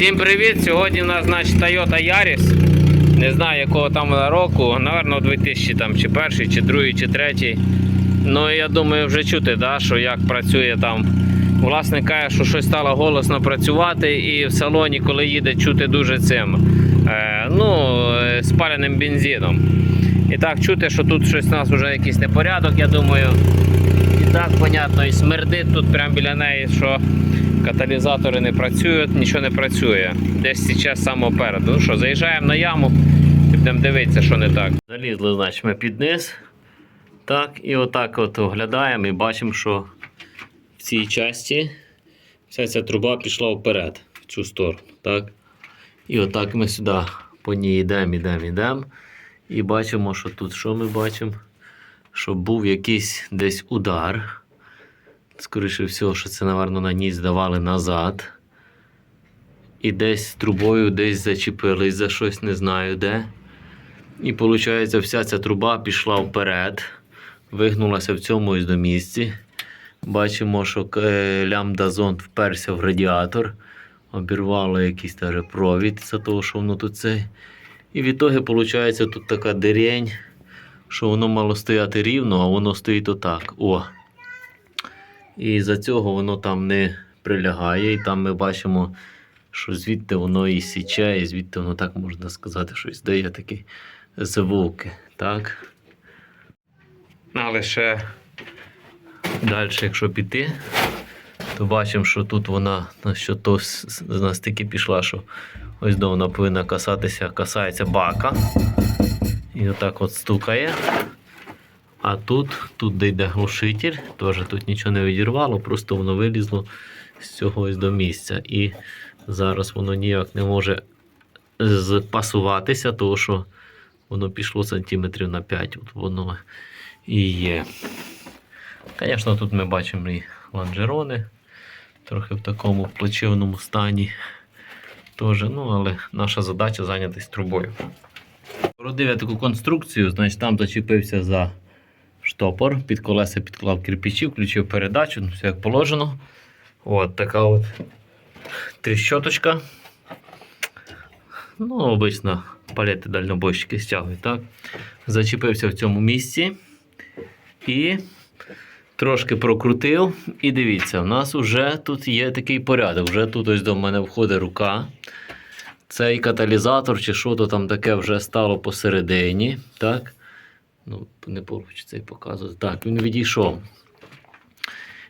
Всім привіт! Сьогодні у нас значить Toyota Yaris. Не знаю якого там року, напевно 2000 там чи перший, чи другий, чи третій. Ну я думаю, вже чути, да, що як працює там. Власник каже, що щось стало голосно працювати, і в салоні, коли їде, чути дуже цим е, ну, е, спаленим бензином. І так чути, що тут щось у нас вже якийсь непорядок, я думаю. Так, понятно, і смердить тут прямо біля неї, що каталізатори не працюють, нічого не працює. Десь зараз саме переду. Ну що, заїжджаємо на яму і будемо дивитися, що не так. Залізли, значить, ми під низ. Так, і отак от оглядаємо і бачимо, що в цій часті вся ця труба пішла вперед, в цю сторону. Так? І отак ми сюди по ній йдемо, йдемо, йдемо. І бачимо, що тут що ми бачимо? Що був якийсь десь удар. Скоріше всього, що це, напевно, на ній здавали назад. І десь трубою десь зачепились за щось, не знаю де. І виходить, вся ця труба пішла вперед, вигнулася в цьому ось до місці. Бачимо, що е, лямбда-зонд вперся в радіатор, обірвало якийсь провід за того, що воно тут цей. І в ітогі, виходить, тут така дерень, що воно мало стояти рівно, а воно стоїть отак. О. І за цього воно там не прилягає. І там ми бачимо, що звідти воно і січе, і звідти воно так можна сказати, щось дає такі звуки. Так? Але ще далі, якщо піти, то бачимо, що тут вона на що то с- с- настільки пішла, що ось до вона повинна касатися, касається бака. І отак от стукає. А тут, тут де йде глушитель, теж тут нічого не відірвало, просто воно вилізло з цього ось до місця. І зараз воно ніяк не може запасуватися, тому що воно пішло сантиметрів на 5. От воно і є. Звісно, тут ми бачимо і лонжерони, трохи в такому плачевному стані. Теж, ну, але наша задача зайнятися трубою. Родив я таку конструкцію, значить там зачепився за штопор, під колеса підклав кирпичі, включив передачу, ну, все як положено. От така от тріщоточка. Ну, обично палети дальнобойщики стягують, так? Зачепився в цьому місці і трошки прокрутив. І дивіться, у нас вже тут є такий порядок. Вже тут ось до мене входить рука. Цей каталізатор чи що то там таке вже стало посередині. Так? Ну, не поруч цей показувати. Так, він відійшов.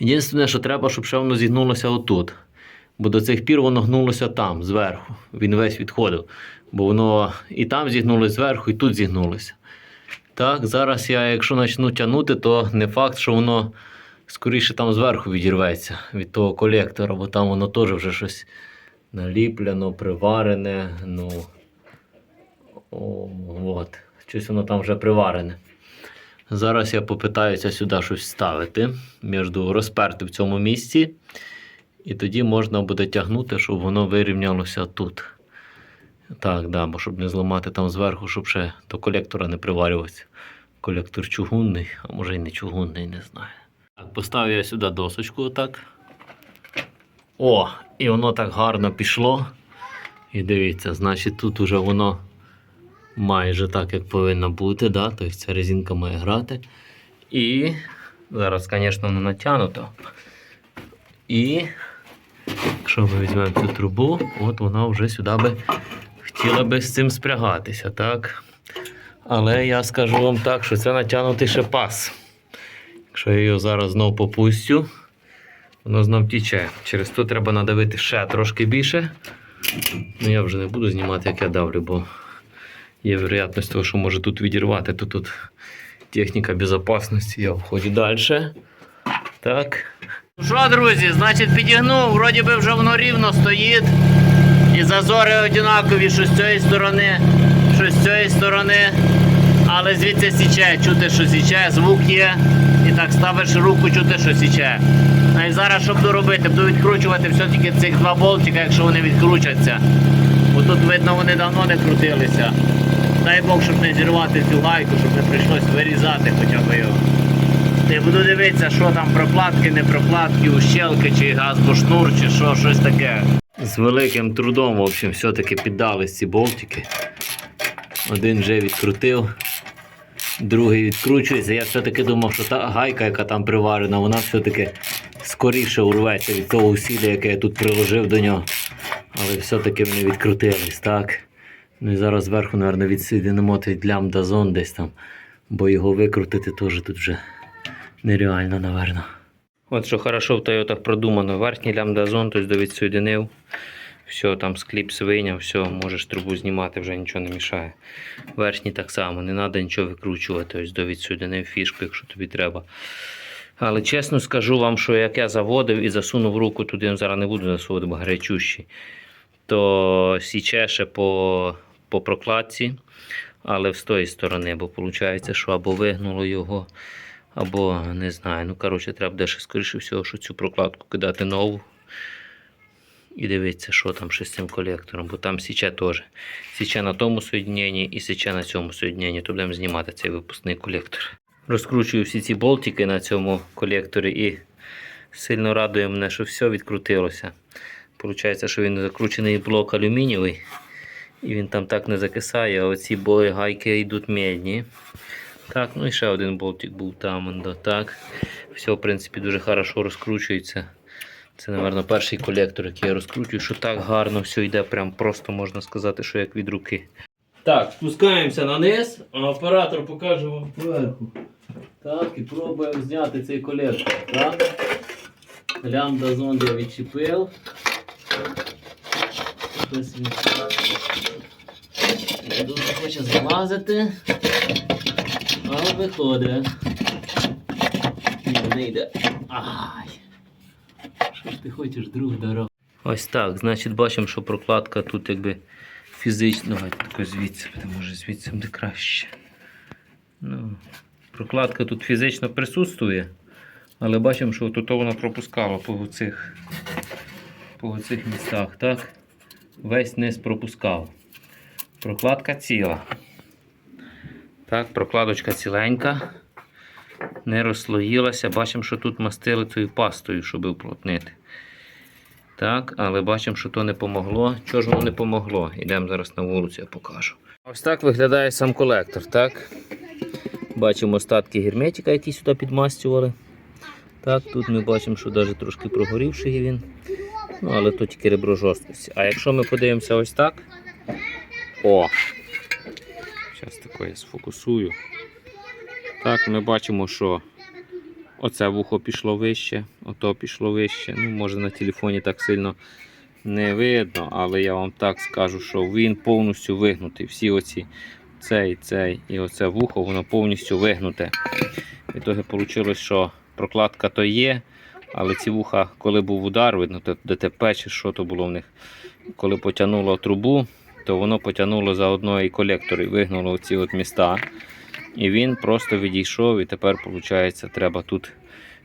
Єдине, що треба, щоб ще воно зігнулося отут. Бо до цих пір воно гнулося там, зверху. Він весь відходив. Бо воно і там зігнулося зверху, і тут зігнулося. Так, зараз я, якщо почну тягнути, то не факт, що воно скоріше там зверху відірветься від того колектора, бо там воно теж вже щось наліпляно, приварене. Ну, о, от. Щось воно там вже приварене. Зараз я попитаюся сюди щось ставити, між розперти в цьому місці. І тоді можна буде тягнути, щоб воно вирівнялося тут. Так, да, бо щоб не зламати там зверху, щоб ще до колектора не приварювався. Колектор чугунний, а може й не чугунний, не знаю. Так, поставив я сюди досочку отак. О, і воно так гарно пішло. І дивіться, значить тут уже воно майже так, як повинно бути. Да? Тобто ця резинка має грати. І зараз, звісно, не натягнуто. І якщо ми візьмемо цю трубу, от вона вже сюди би хотіла би з цим спрягатися. так? Але я скажу вам так, що це натягнутий ще пас. Якщо я його зараз знову попустю, воно знов тіче. Через то треба надавити ще трошки більше. Ну я вже не буду знімати, як я давлю, бо є вероятність того, що може тут відірвати. Тут, тут техніка безпечності, я входжу далі. Так. Ну що, друзі, значить підігнув, вроді би вже воно рівно стоїть. І зазори однакові, що з цієї сторони, що з цієї сторони. Але звідси січе, чути, що січе, звук є. І так ставиш руку, чути, що січе. І зараз що буду робити? Буду відкручувати все-таки цих два болтика, якщо вони відкручаться. Бо тут видно вони давно не крутилися. Дай Бог, щоб не зірвати цю гайку, щоб не прийшлось вирізати хоча б його. Й буду дивитися, що там прокладки, не прокладки, ущелки, чи газбошнур, чи що, щось таке. З великим трудом, в общем, все-таки піддались ці болтики. Один вже відкрутив, другий відкручується. Я все-таки думав, що та гайка, яка там приварена, вона все-таки скоріше урветься від того усілля, яке я тут приложив до нього. Але все-таки вони відкрутились, так? Ну і зараз зверху, мабуть, відсоєдинимо той зон десь там, бо його викрутити теж тут вже нереально, напевно. От що хорошо в Тойотах продумано. Верхній лямбда-зон, тобто довідсоєдинив. Все, там скліпс вийняв, все, можеш трубу знімати, вже нічого не мішає. Верхній так само, не треба нічого викручувати, ось довідсоєдинив фішку, якщо тобі треба. Але чесно скажу вам, що як я заводив і засунув руку туди, ну, зараз не буду засовувати, бо гарячущий, то січе ще по, по прокладці, але з тої сторони, бо виходить, що або вигнуло його, або не знаю. Ну, коротше, треба буде ще скоріше всього, що цю прокладку кидати нову. І дивитися, що там ще з цим колектором, бо там січе теж. Січе на тому соєдненні і січе на цьому соєдненні, то будемо знімати цей випускний колектор. Розкручую всі ці болтики на цьому колекторі і сильно радує мене, що все відкрутилося. Получається, що він закручений блок алюмінієвий. І він там так не закисає, а оці бої гайки йдуть медні. Так, ну і ще один болтик був там. Так. Все, в принципі, дуже хорошо розкручується. Це, мабуть, перший колектор, який я розкручую, що так гарно все йде, прям просто можна сказати, що як від руки. Так, спускаємося на низ, а оператор покаже вам зверху. Так, і пробуємо зняти цей колектор. Так. Лямбда зонд я відчепив. Ось він. Дуже хоче залазити. Але виходить. Ні, не йде. Ай. Що ж ти хочеш, друг дорог? Ось так. Значить, бачимо, що прокладка тут якби фізично. Давайте звідси, буде, може звідси буде краще. Ну, прокладка тут фізично присутствує, але бачимо, що тут вона пропускала по цих, по цих містах. Так? Весь низ пропускав. Прокладка ціла. Так, прокладочка ціленька. Не розслоїлася. Бачимо, що тут мастили цією пастою, щоб уплотнити. Так, але бачимо, що то не помогло. Чого ж воно не помогло? Йдемо зараз на вулицю, я покажу. Ось так виглядає сам колектор. так? Бачимо остатки герметика, які сюди підмастювали. Так, тут ми бачимо, що навіть трошки прогорівший він. Ну, але то тільки ребро жорсткості. А якщо ми подивимося ось так. О! Зараз таке я сфокусую. Так, ми бачимо, що оце вухо пішло вище, ото пішло вище. Ну, може на телефоні так сильно не видно, але я вам так скажу, що він повністю вигнутий. Всі оці цей, цей і оце вухо, воно повністю вигнуте. В ітогі вийшло, що прокладка то є, але ці вуха, коли був удар, видно, то ДТП чи що то було в них, коли потягнуло трубу, то воно потягнуло за одної колектори, вигнуло ці от міста. І він просто відійшов, і тепер, виходить, треба тут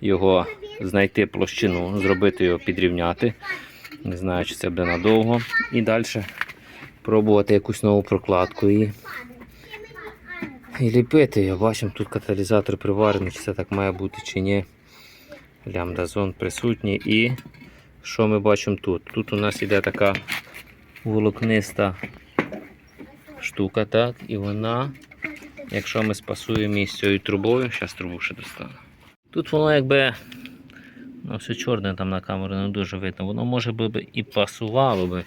його знайти площину, зробити його підрівняти. Не знаю, чи це буде надовго. І далі пробувати якусь нову прокладку і, і ліпити. його. Бачимо, тут каталізатор приварений, чи це так має бути, чи ні. Лямбда-зон присутній. І що ми бачимо тут? Тут у нас іде така волокниста штука, так, і вона, якщо ми спасуємо її з цією трубою, зараз трубу ще достану. Тут воно якби ну, все чорне там на камеру не дуже видно. Воно може би і пасувало би,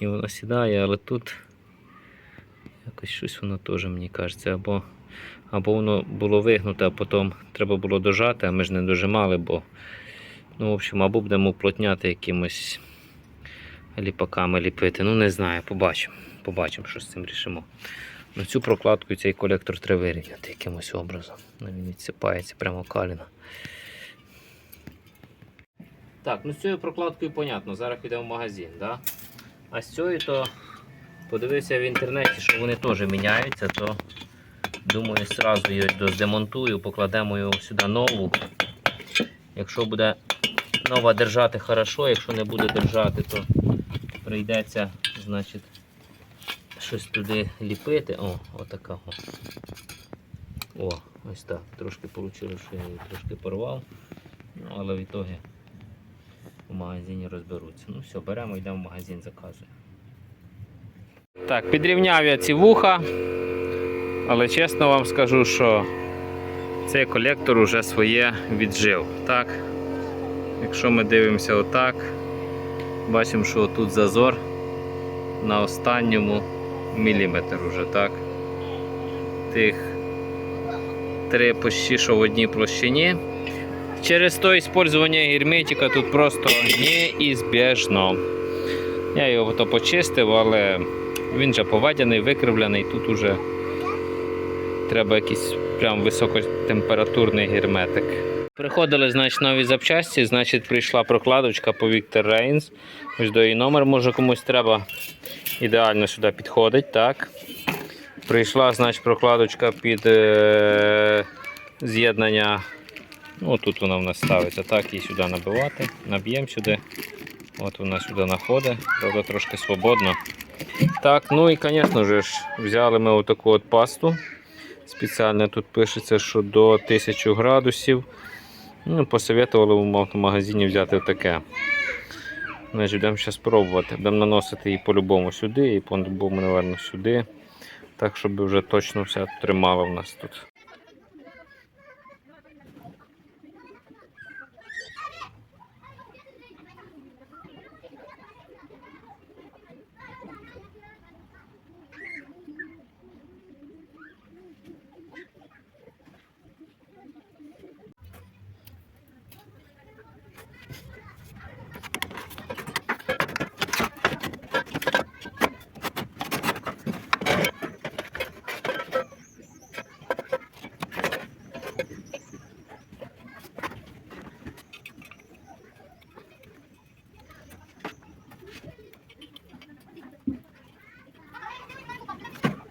і воно сідає, але тут якось щось воно теж мені кажеться. Або, або воно було вигнуте, а потім треба було дожати, а ми ж не дожимали, бо ну, в общем, або будемо уплотняти якимось ліпаками ліпити. Ну не знаю, побачимо. Побачимо, що з цим рішимо. На цю прокладку цей колектор треба вирівняти якимось образом. Ну, Він відсипається прямо каліна. Так, ну з цією прокладкою понятно, зараз підемо в магазин, да? А з цією то подивився в інтернеті, що вони теж міняються, то думаю, зразу її доздемонтую, покладемо його сюди нову. Якщо буде нова держати хорошо, якщо не буде держати, то прийдеться, значить, щось туди ліпити. О, отака. О ось так. Трошки вийшло, що я її трошки порвав. Ну, але в ітогі в магазині розберуться. Ну все, беремо, йдемо в магазин, заказуємо. Так, підрівняв я ці вуха, але чесно вам скажу, що цей колектор уже своє віджив. Так? Якщо ми дивимося отак, бачимо, що тут зазор на останньому міліметр уже, так? Тих три почти що в одній площині. Через то использование герметика тут просто неізбіжно. Я його то почистив, але він вже поведений, викривлений. Тут уже треба якийсь прям високотемпературний герметик. Приходили значить, нові запчасті, значить, прийшла прокладочка по Victor Reigns. Ось до її номер, може комусь треба. Ідеально сюди підходить. так. Прийшла значить, прокладочка під е- з'єднання. Ну, тут вона в нас ставиться, так, її сюди набивати. Наб'ємо сюди. От вона сюди знаходить, правда, трошки свободно. Так, ну і, звісно ж, взяли ми отаку от пасту. Спеціально тут пишеться, що до 1000 градусів. Ну, посоветували в автомагазині взяти таке. Значить, будемо зараз пробувати. Будемо наносити її по-любому сюди і по-любому, мабуть, сюди. Так, щоб вже точно все тримало в нас тут.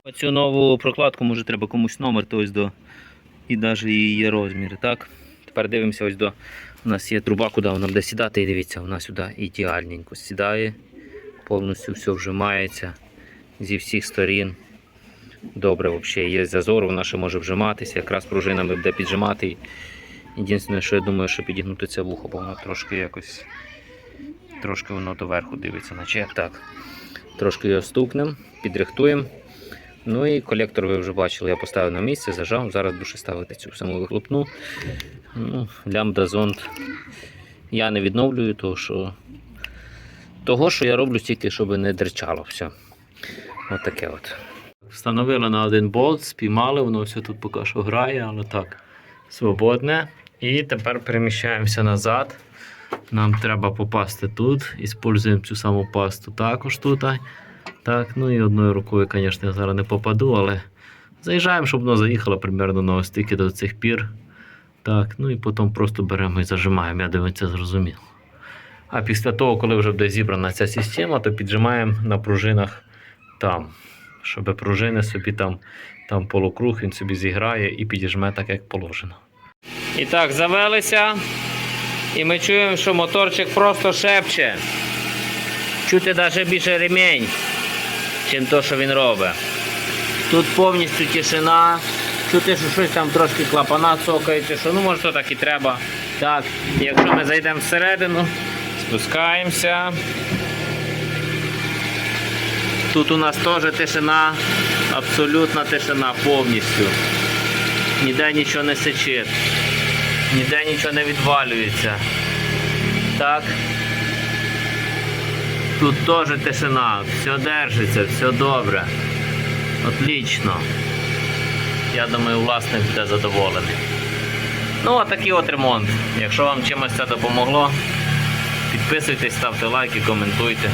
Оцю нову прокладку може треба комусь номер, то ось до і навіть її розміри. Так? Тепер дивимося ось до. У нас є труба, куди вона буде сідати, і дивіться, вона сюди ідеальненько сідає, повністю все вжимається зі всіх сторін. Добре, взагалі є зазор, вона ще може вжиматися, якраз пружинами буде піджимати. Єдине, що я думаю, що підігнути це вухо, бо воно трошки якось трошки воно доверху дивиться, наче так. Трошки його стукнемо, підрихтуємо. Ну і колектор ви вже бачили, я поставив на місце, зажав. Зараз буду ставити цю саму вихлопну. Ну, лямбда зонд я не відновлюю, того що, того, що я роблю тільки, щоб не дерчало все. От таке от. Встановили на один болт, спіймали, воно все тут поки що грає, але так, свободне. І тепер переміщаємося назад. Нам треба попасти тут. Іспользуємо цю саму пасту також тут. Так, ну і одною рукою, звісно, я зараз не попаду, але заїжджаємо, щоб воно заїхало примерно на ось стільки до цих пір. Так, ну і потім просто беремо і зажимаємо, я думаю, це зрозуміло. А після того, коли вже буде зібрана ця система, то піджимаємо на пружинах там, щоб пружини собі там, там полукруг, він собі зіграє і підіжме так, як положено. І так, завелися. І ми чуємо, що моторчик просто шепче. Чути навіть більше ремінь, чим то, що він робить. Тут повністю тишина. Чути, що щось там трошки клапана цокається, що ну може то так і треба. Так, якщо ми зайдемо всередину, спускаємося. Тут у нас теж тишина, абсолютна тишина повністю. Ніде нічого не сичить, ніде нічого не відвалюється. Так. Тут теж тишина, все держиться, все добре. Отлично. Я думаю, власник буде задоволений. Ну, а такий от ремонт. Якщо вам чимось це допомогло, підписуйтесь, ставте лайки, коментуйте.